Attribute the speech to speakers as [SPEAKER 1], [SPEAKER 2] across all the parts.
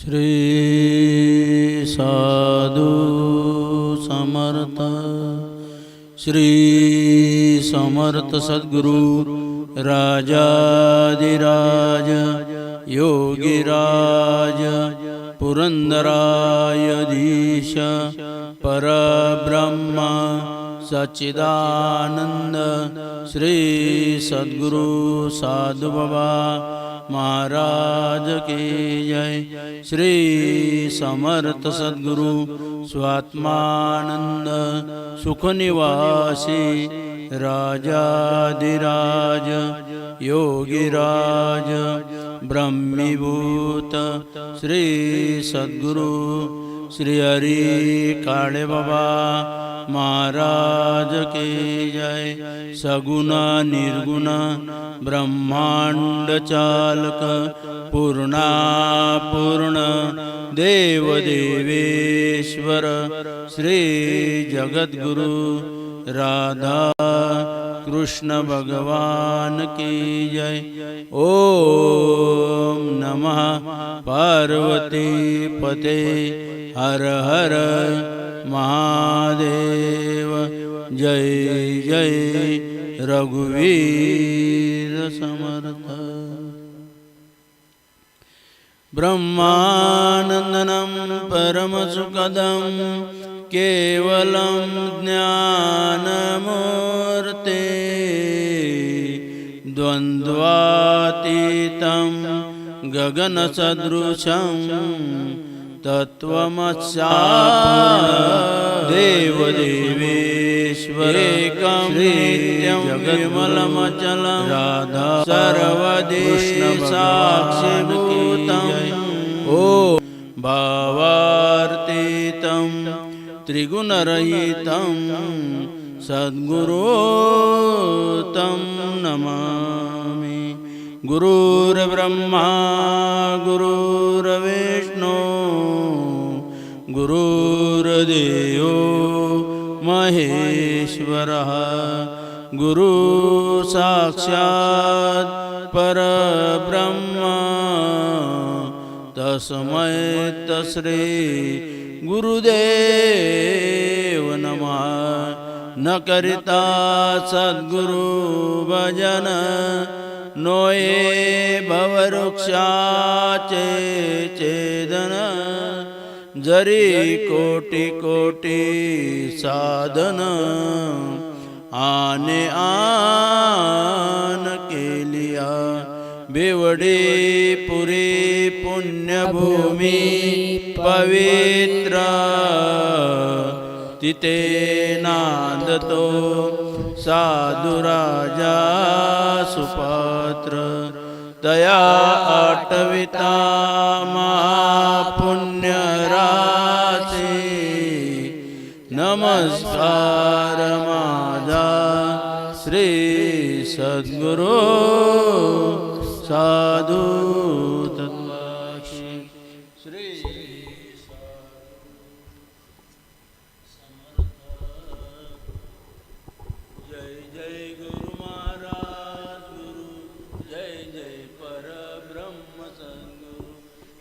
[SPEAKER 1] श्री साधु समर्थ। श्री समर्थ सद्गुरु राजाधिराज योगिराज पुरंदरायधीश परब्रह्मा। सच्चिदानंद श्री सद्गुरु साधु बाबा महाराज के जय। श्री समर्थ सद्गुरु स्वात्मानंद सुख निवासी राजाधिराज योगिराज ब्रह्मीभूत श्री सद्गुरु श्री हरि काणे बाबा महाराज के जय। सगुण निर्गुण ब्रह्माण्डचालक पुर्णापूर्ण देवदेवेश्वर श्रीजगद्गुरु राधा कृष्ण भगवान की जय। ओम नमः पार्वती पते हर हर महादेव। जय जय रघुवीर समर्थ। ब्रह्मानन्दनं परमसुखदम् केवलं ज्ञानमूर्ते द्वन्द्वातीतं गगनसदृशं तत्त्वमस्या देवदेवेश्वरेकं नित्यं विमलमचलं राधा सर्वदेशाक्षिभूतम् ओ भावा त्रिगुणरहितं सद्गुरोतं नमामि। गुरुर्ब्रह्मा गुरुर्विष्णु गुरुर्देवो महेश्वरः। गुरु साक्षात् परब्रह्म। तस्मै तस्रे गुरुदेव नमा। न करिता सद्गुरु भजन नोये भववृक्षाचे चेदन। जरी कोटी कोटी साधन आने आन के लिया पुरी पुण्यभूमी
[SPEAKER 2] पवित्र।
[SPEAKER 1] तितेनान्दतो साधुराजा सुपात्र। तया अटविता मा पुण्यराशि। नमस्कारमादा श्रीसद्गुरो साधु।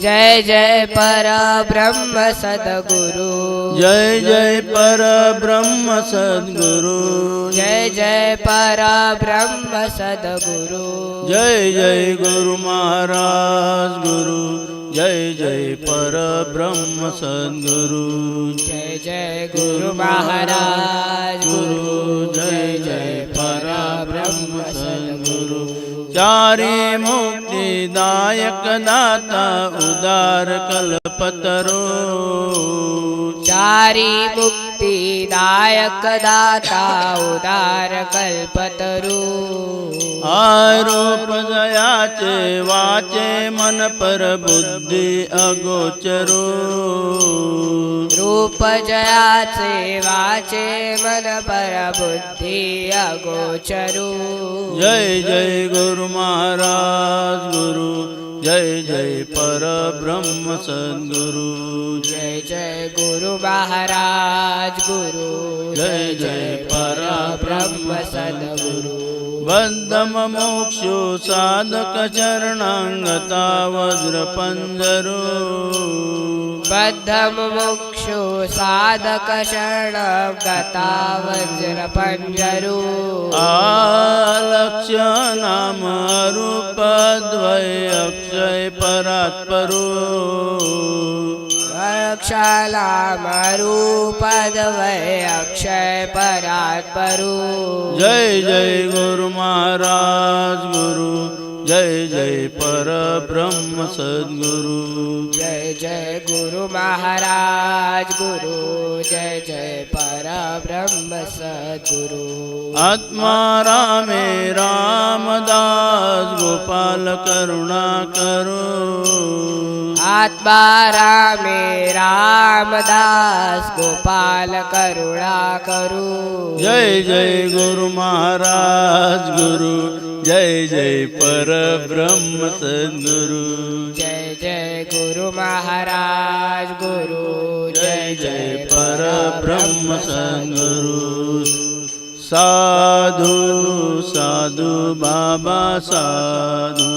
[SPEAKER 2] જય જય પર બ્રહ્મ સદગુરુ.
[SPEAKER 1] જય જય પર બ્રહ્મ સદગુરુ. જય
[SPEAKER 2] જય પર બ્રહ્મ સદગુરુ.
[SPEAKER 1] જય જય ગુરુ મહારાજ ગુરુ. જય જય પર બ્રહ્મ સદગુરુ.
[SPEAKER 2] જય જય ગુરુ મહારાજ ગુરુ. જય જય પર બ્રહ્મ
[SPEAKER 1] તારી મુક્તિદાયક દાતા ઉદાર કલ્પતરો
[SPEAKER 2] ચારી મુક્તિદાયક દાતા ઉદાર કલ્પતરો
[SPEAKER 1] આ રૂપ જયાચે વાચે મન પર બુદ્ધિ અગોચરો.
[SPEAKER 2] રૂપ જયાચે વાચે મન પર બુદ્ધિ અગોચરો. જય
[SPEAKER 1] જય ગુરુ મહારાજ ગુરુ. જય જય પર બ્રહ્મ સદગુરુ.
[SPEAKER 2] જય જય ગુરુ મહારાજ ગુરુ. જય જય પર બ્રહ્મ સદગુરુ.
[SPEAKER 1] બંધમ મોક્ષો સાધક ચરણાંગતા વજ્ર પંજરો
[SPEAKER 2] બદ્ધમ મોક્ષો સાધક શરણ ગતા વજ્ર પંજરો
[SPEAKER 1] આલક્ષ્ય નામ રૂપ દ્વય અક્ષય પરાત્પરો
[SPEAKER 2] વક્ષલા મારું પદવય અક્ષય પરાત્પરુ જય
[SPEAKER 1] જય ગુરુ મહારાજ ગુરુ જય જય પર બ્રહ્મ સદગુરુ
[SPEAKER 2] જય જય ગુરુ મહારાજ ગુરુ જય જય પર બ્રહ્મ સદગુરુ
[SPEAKER 1] આત્મા રામે રામદાસ ગોપાલ કરુણા કરો
[SPEAKER 2] आत्मारा रामे रामदास गोपाल करुणा करु। जय
[SPEAKER 1] जय गुरु महाराज गुरु। जय जय पर ब्रह्म सदगुरु।
[SPEAKER 2] जय जय गुरु महाराज गुरु। जय जय पर ब्रह्म सदगुरु।
[SPEAKER 1] साधु साधु बाबा साधु।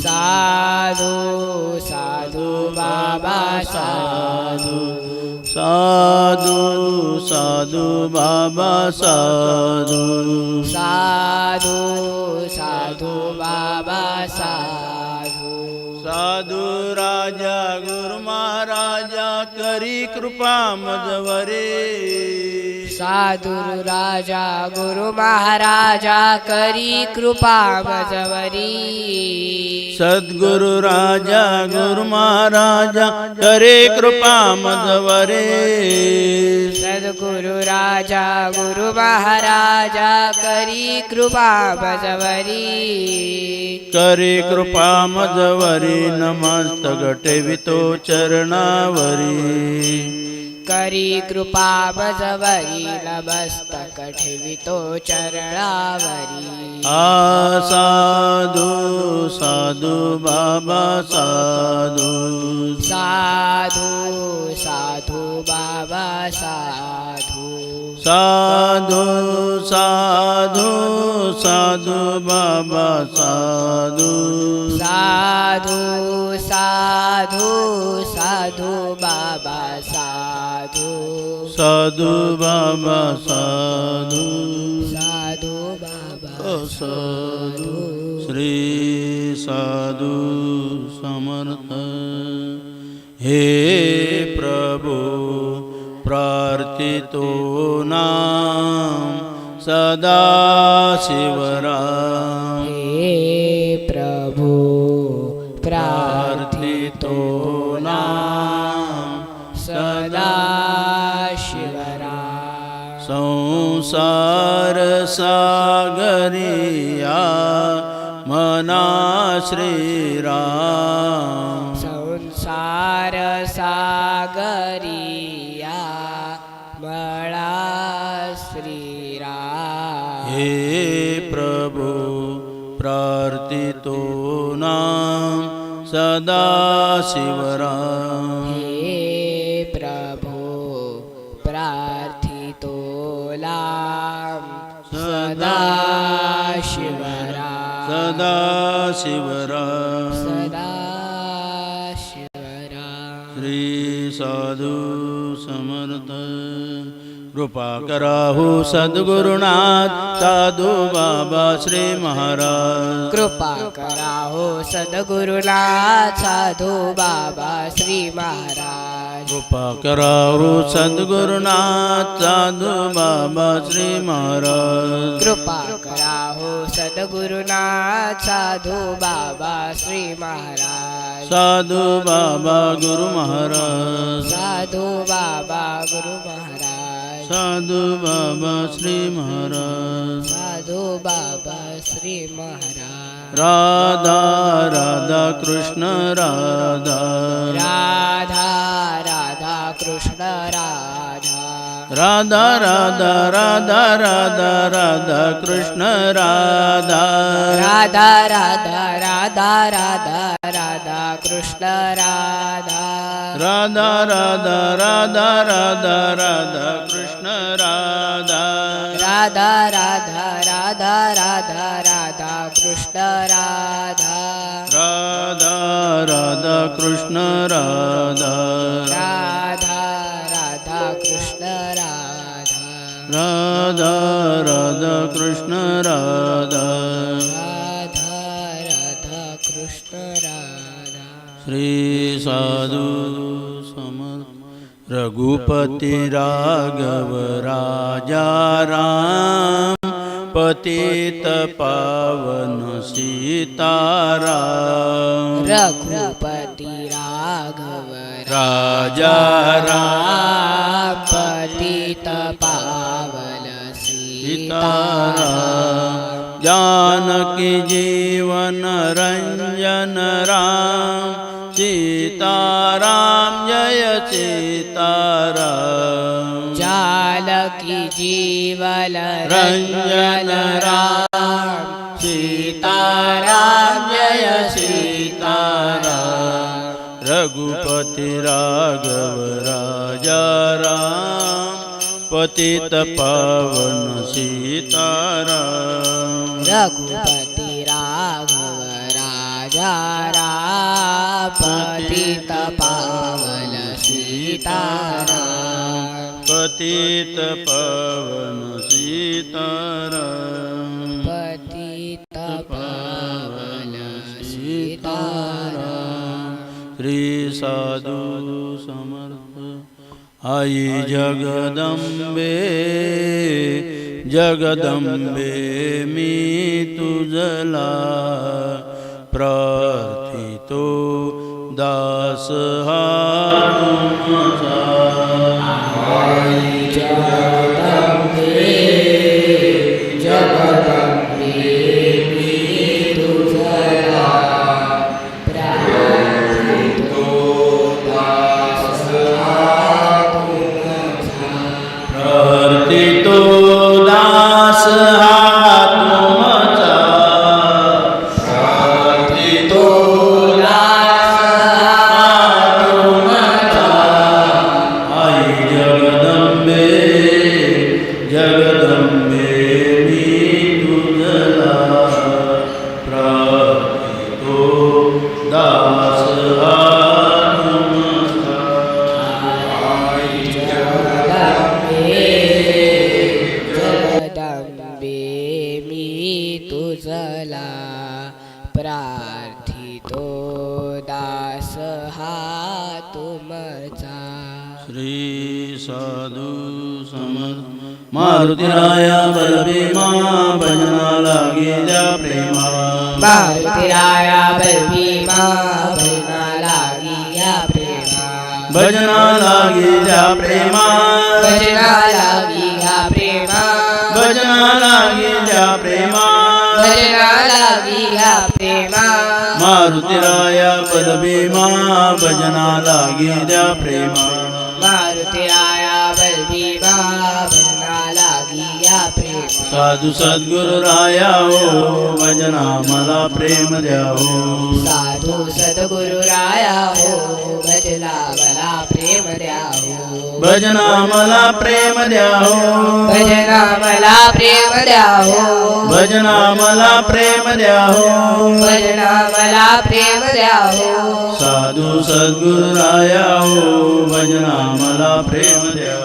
[SPEAKER 2] साधु સાધુ બાબા સાધુ
[SPEAKER 1] સાધુ સાધુ બાબા સાધુ
[SPEAKER 2] સાધુ સાધુ બાબા સાધુ
[SPEAKER 1] સાધુ રાજા ગુરુ મહારાજા કરી કૃપા મજવરે
[SPEAKER 2] साधुरु राजा गुरु महाराजा करी कृपा मजवरी
[SPEAKER 1] सद्गुरु राजा गुरु महाराजा करे कृपा मधवरे
[SPEAKER 2] सद्गुरु राजा गुरु महाराजा करी कृपा मजवरी
[SPEAKER 1] करे कृपा मधवरी नमस्तघटेतो वितो चरणावरी।
[SPEAKER 2] करी कृपा बजवरील मस्तक ठेवितो चरणावरी।
[SPEAKER 1] साधू साधू बाबा साधु।
[SPEAKER 2] साधू साधु बाबा साधू।
[SPEAKER 1] साधू साधू साधू बाबा साधू।
[SPEAKER 2] साधु साधू साधू बाबा
[SPEAKER 1] साधू बाबा साधू।
[SPEAKER 2] साधू बाबा साधू।
[SPEAKER 1] श्री साधू समर्थ। हे प्रभु प्रार्थितो नाम सदा शिवरा શ્રી રામ
[SPEAKER 2] સંસાર સાગરિયા મળા શ્રીરા હે
[SPEAKER 1] પ્રભુ પ્રાર્થિતો નામ સદા શિવરામ शिवराज श्रीसाधु समर्थ समर्त कृपाु सद्गुरुनाथ साधु बाबा श्री महाराज।
[SPEAKER 2] कृपाु सद्गुरुनाथ साधु बाबा श्री महाराज।
[SPEAKER 1] कृपा सद्गुरुनाथ साधु बाबा श्री महाराज।
[SPEAKER 2] कृपा કરાહો સદગુરુનાથ સાધુ બાબા શ્રી મહારાજ
[SPEAKER 1] સાધુ બાબા ગુરુ મહારાજ
[SPEAKER 2] સાધુ બાબા ગુરુ મહારાજ
[SPEAKER 1] સાધુ બાબા શ્રી મહારાજ
[SPEAKER 2] સાધુ બાબા શ્રી મહારાજ
[SPEAKER 1] રાધા રાધા કૃષ્ણ રાધા
[SPEAKER 2] રાધા રાધા કૃષ્ણ રાધા
[SPEAKER 1] રાધા રાધા રાધા રાધા રાધા કૃષ્ણ રાધા
[SPEAKER 2] રાધા રાધા રાધા રાધા રાધા કૃષ્ણ રાધા
[SPEAKER 1] રાધા રાધા રાધા રાધા રાધા કૃષ્ણ રાધા
[SPEAKER 2] રાધા રાધા રાધા રાધા રાધા કૃષ્ણ રાધા
[SPEAKER 1] રાધા રાધા કૃષ્ણ રાધા राधा राधा कृष्ण राधा।
[SPEAKER 2] राधा राधा कृष्ण राधा।
[SPEAKER 1] श्री साधु समर रघुपति राघव राजा राम। पतित पावन सीतारा
[SPEAKER 2] रघुपति राघव राजा राम। पतित સીતારામ
[SPEAKER 1] જાનકી જીવન રંજન રામ સીતારામ જય સીતારામ
[SPEAKER 2] જાનકી જીવન રંજન રામ સીતારામ જય સીતારામ
[SPEAKER 1] રઘુપતિ રાઘવ પતિત પાવન સીતારામ
[SPEAKER 2] રઘુપતિ રાઘવ રાજા રા પતિત પાવન સીતારામ
[SPEAKER 1] પતિત પાવન સીતારામ
[SPEAKER 2] પતિત પાવન સીતારામ
[SPEAKER 1] શ્રી સાધુ સમર્થ आई जगदम्बे जगदम्बे मी तुझला प्रार्थितो दास हा
[SPEAKER 2] आई जगदम्बे
[SPEAKER 1] प्रेमा
[SPEAKER 2] भारतिराया बलबीमा भजना लागिया प्रेमा।
[SPEAKER 1] भजना लागिया प्रेमा
[SPEAKER 2] भजना लागिया प्रेमा
[SPEAKER 1] भजना लागिया प्रेमा
[SPEAKER 2] भजना लागिया प्रेमा
[SPEAKER 1] मारुतिराया बलबीमा भजना जा प्रेमा
[SPEAKER 2] मारुतिराया बलबीमा। साधु
[SPEAKER 1] सदगुरु राया हो भजना मला प्रेम द्या हो
[SPEAKER 2] साधु सदगुरु राया हो भजना मला प्रेम द्या हो
[SPEAKER 1] भजना मला प्रेम द्या हो भजना
[SPEAKER 2] मला प्रेम द्या हो
[SPEAKER 1] भजना मला प्रेम द्या हो
[SPEAKER 2] भजना मला प्रेम द्या हो
[SPEAKER 1] साधु सदगुरु राया हो भजना मला प्रेम द्या